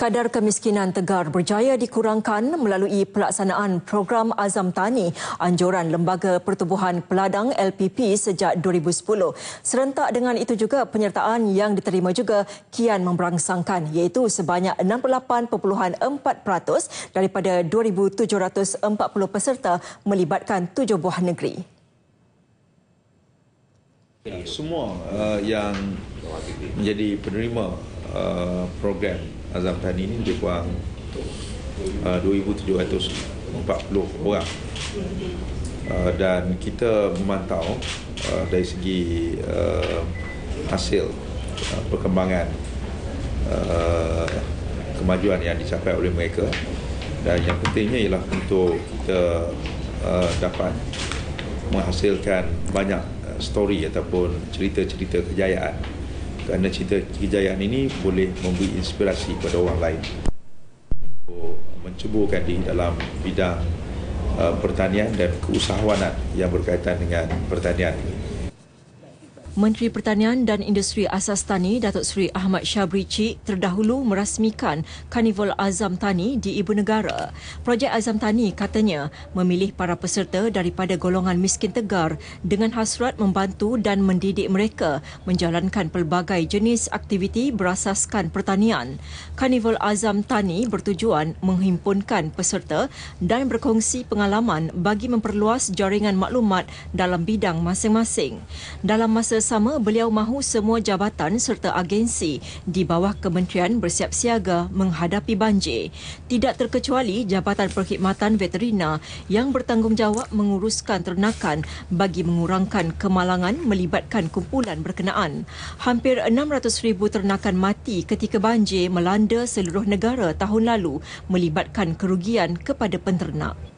Kadar kemiskinan Tegar berjaya dikurangkan melalui pelaksanaan program Azam Tani anjuran Lembaga Pertubuhan Peladang LPP sejak 2010. Serentak dengan itu juga penyertaan yang diterima juga kian memberangsangkan iaitu sebanyak 68.4% daripada 2,740 peserta melibatkan tujuh buah negeri. Semua uh, yang menjadi penerima uh, program Azam Tani ini lebih kurang uh, 2,740 orang. Uh, dan kita memantau uh, dari segi uh, hasil uh, perkembangan uh, kemajuan yang dicapai oleh mereka. Dan yang pentingnya ialah untuk kita uh, dapat menghasilkan banyak uh, story ataupun cerita-cerita kejayaan kerana cerita kejayaan ini boleh memberi inspirasi kepada orang lain untuk menceburkan diri dalam bidang uh, pertanian dan keusahawanan yang berkaitan dengan pertanian ini. Menteri Pertanian dan Industri Asas Tani Datuk Seri Ahmad Syabri Cik terdahulu merasmikan Karnival Azam Tani di Ibu Negara. Projek Azam Tani katanya memilih para peserta daripada golongan miskin tegar dengan hasrat membantu dan mendidik mereka menjalankan pelbagai jenis aktiviti berasaskan pertanian. Karnival Azam Tani bertujuan menghimpunkan peserta dan berkongsi pengalaman bagi memperluas jaringan maklumat dalam bidang masing-masing. Dalam masa bersama beliau mahu semua jabatan serta agensi di bawah kementerian bersiap siaga menghadapi banjir. Tidak terkecuali Jabatan Perkhidmatan Veterina yang bertanggungjawab menguruskan ternakan bagi mengurangkan kemalangan melibatkan kumpulan berkenaan. Hampir 600,000 ternakan mati ketika banjir melanda seluruh negara tahun lalu melibatkan kerugian kepada penternak.